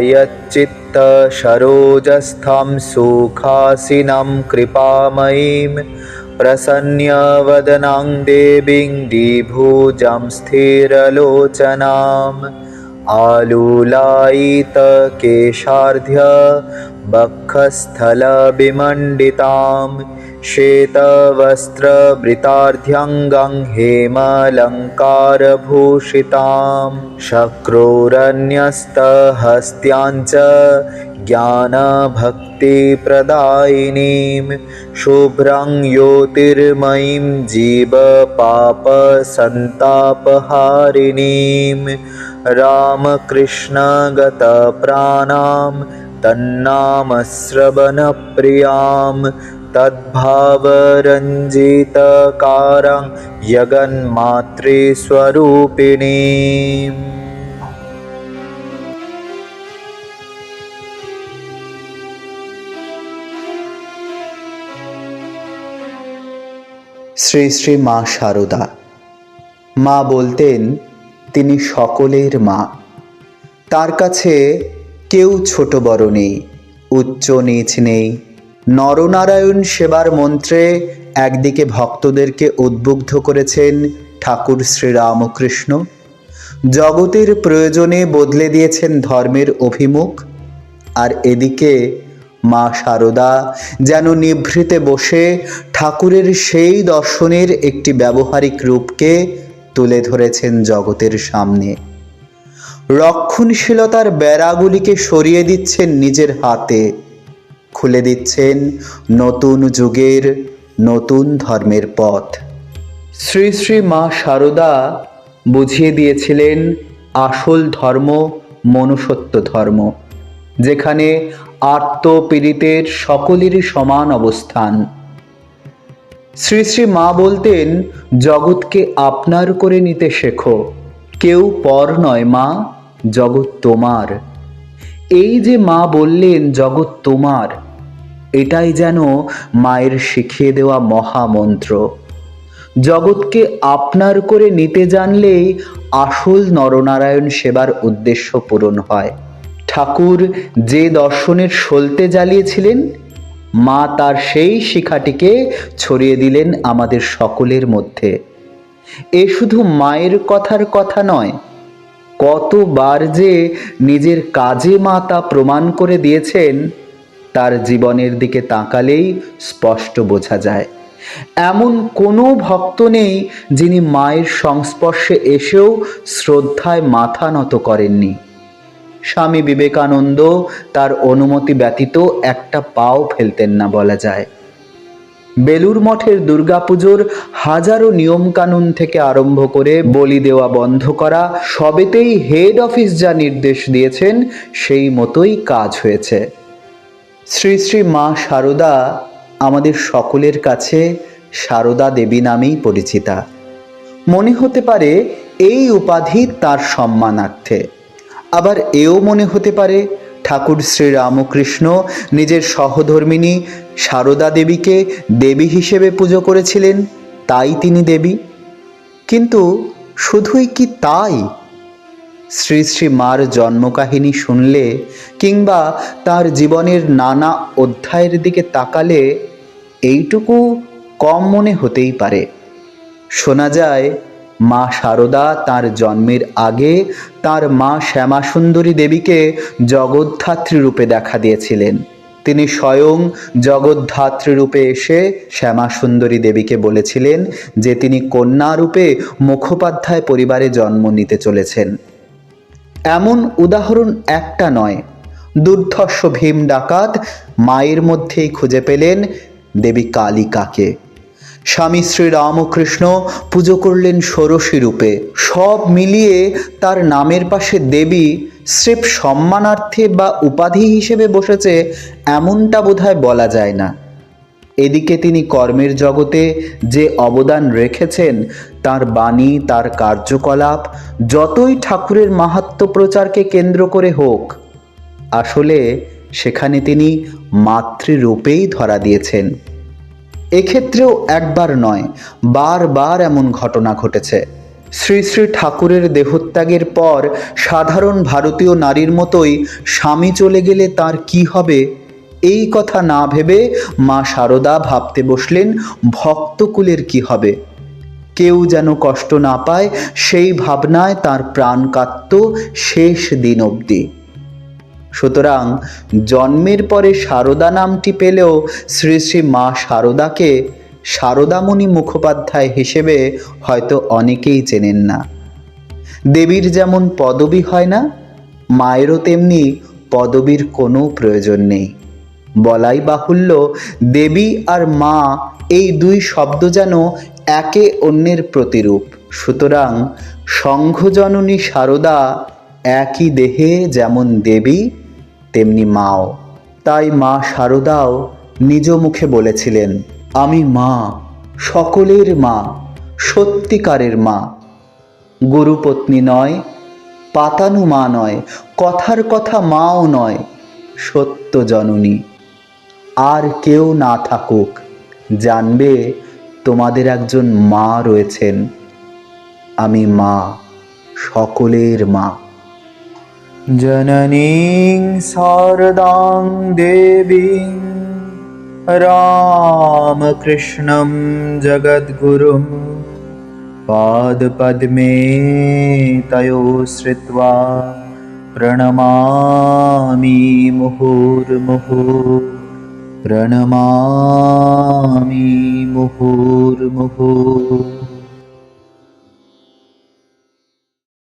यच्चित्तसरोजस्थं सुखासिनं कृपामयीं प्रसन्नवदनां देवीं दिभुजं स्थिरलोचनाम्। आलूलायितकेशार्ध्य केशार्ध्य श्वेतवस्त्रवृतार्ध्यङ्गं हेमलङ्कारभूषितां शक्रोरन्यस्तहस्त्याञ्च ज्ञानभक्तिप्रदायिनीं शुभ्रं ज्योतिर्मयीं जीवपापसन्तापहारिणीं रामकृष्णगतप्राणां तन्नामश्रवणप्रियां तद्भावरञ्जितकारं जगन्मातृस्वरूपिणीम् শ্রী শ্রী মা শারদা মা বলতেন তিনি সকলের মা তার কাছে কেউ ছোট বড় নেই উচ্চ নিচ নেই নরনারায়ণ সেবার মন্ত্রে একদিকে ভক্তদেরকে উদ্বুদ্ধ করেছেন ঠাকুর শ্রীরামকৃষ্ণ। জগতের প্রয়োজনে বদলে দিয়েছেন ধর্মের অভিমুখ। আর এদিকে মা শারদা যেন নিভৃতে বসে ঠাকুরের সেই দর্শনের একটি ব্যবহারিক রূপকে তুলে ধরেছেন জগতের সামনে। রক্ষণশীলতার বেড়াগুলিকে সরিয়ে দিচ্ছেন নিজের হাতে। খুলে দিচ্ছেন নতুন যুগের নতুন ধর্মের পথ। শ্রী শ্রী মা শারদা বুঝিয়ে দিয়েছিলেন আসল ধর্ম মনুষ্যত্ব ধর্ম, যেখানে আত্মপীড়িতের সকলেরই সমান অবস্থান। শ্রী শ্রী মা বলতেন, জগৎকে আপনার করে নিতে শেখো, কেউ পর নয় মা, জগৎ তোমার। এই যে মা বললেন, জগৎ তোমার এটাই যেন মায়ের শিখিয়ে দেওয়া মহামন্ত্র। জগৎকে আপনার করে নিতে জানলেই আসল নরনারায়ণ সেবার উদ্দেশ্য পূরণ হয়। ঠাকুর যে দর্শনের সলতে জ্বালিয়েছিলেন, মা তার সেই শিখাটিকে ছড়িয়ে দিলেন আমাদের সকলের মধ্যে। এ শুধু মায়ের কথার কথা নয়, কতবার যে নিজের কাজে মা তা প্রমাণ করে দিয়েছেন তার জীবনের দিকে তাকালেই স্পষ্ট বোঝা যায়। এমন কোনো ভক্ত নেই যিনি মায়ের সংস্পর্শে এসেও শ্রদ্ধায় মাথা নত করেননি। স্বামী বিবেকানন্দ তার অনুমতি ব্যতীত একটা পাও ফেলতেন না বলা যায়। বেলুর মঠের দুর্গাপুজোর হাজারো নিয়মকানুন থেকে আরম্ভ করে বলি দেওয়া বন্ধ করা সবেতেই হেড অফিস যা নির্দেশ দিয়েছেন সেই মতোই কাজ হয়েছে। শ্রী শ্রী মা শারদা আমাদের সকলের কাছে শারদা দেবী নামেই পরিচিতা। মনে হতে পারে এই উপাধি তার সম্মানার্থে। আবার এও মনে হতে পারে ঠাকুর শ্রীরামকৃষ্ণ নিজের সহধর্মিনী সারদা দেবীকে দেবী হিসেবে পুজো করেছিলেন, তাই তিনি দেবী। কিন্তু শুধুই কি তাই? শ্রী শ্রী মার জন্মকাহিনী শুনলে কিংবা তার জীবনের নানা অধ্যায়ের দিকে তাকালে এইটুকু কম মনে হতেই পারে। শোনা যায়, মা শারদা তার জন্মের আগে তার মা শ্যামাসুন্দরী দেবীকে জগদ্ধাত্রী রূপে দেখা দিয়েছিলেন। তিনি স্বয়ং জগদ্ধাত্রী রূপে এসে শ্যামাসুন্দরী দেবীকে বলেছিলেন যে তিনি কন্যা রূপে মুখোপাধ্যায় পরিবারে জন্ম নিতে চলেছেন। এমন উদাহরণ একটা নয়। দুর্ধর্ষ ভীম ডাকাত মায়ের মধ্যেই খুঁজে পেলেন দেবী কালিকাকে। স্বামী শ্রী রামকৃষ্ণ পুজো করলেন ষোড়শী রূপে। সব মিলিয়ে তার নামের পাশে দেবী স্রেফ সম্মানার্থে বা উপাধি হিসেবে বসেছে, এমনটা বোধহয় বলা যায় না। এদিকে তিনি কর্মের জগতে যে অবদান রেখেছেন, তার বাণী, তার কার্যকলাপ, যতই ঠাকুরের মাহাত্ম প্রচারকে কেন্দ্র করে হোক, আসলে সেখানে তিনি মাতৃরূপেই ধরা দিয়েছেন। এক্ষেত্রেও একবার নয়, বারবার এমন ঘটনা ঘটেছে। শ্রী শ্রী ঠাকুরের দেহত্যাগের পর সাধারণ ভারতীয় নারীর মতোই স্বামী চলে গেলে তার কি হবে? এই কথা না ভেবে মা শারদা ভাবতে বসলেন, ভক্তকুলের কি হবে? কেউ যেন কষ্ট না পায়, সেই ভাবনায় তার প্রাণ কাঁদত শেষ দিন অবধি। সুতরাং জন্মের পরে সারদা নামটি পেলেও শ্রী শ্রী মা সারদাকে সারদামণি মুখোপাধ্যায় হিসেবে হয়তো অনেকেই চেনেন না। দেবীর যেমন পদবী হয় না, মায়েরও তেমনি পদবীর কোনো প্রয়োজন নেই। বলাই বাহুল্য, দেবী আর মা এই দুই শব্দ যেন একে অন্যের প্রতিরূপ। সুতরাং সংঘজননী শারদা একই দেহে যেমন দেবী, তেমনি মাও। তাই মা শারদাও নিজ মুখে বলেছিলেন, আমি মা, সকলের মা, সত্যিকারের মা। গুরুপত্নী নয়, পাতানু মা নয়, কথার কথা মাও নয় সত্য জননী আর কেউ না থাকুক জানবে তোমাদের একজন মা রয়েছেন আমি মা সকলের মা জননীং শারদাং দেবীং রামকৃষ্ণম জগদ্গুরুম पादपद्मे तयो श्रित्वा प्रणमामि मुहुर्मुहुः प्रणमामि मुहुर्मुहुः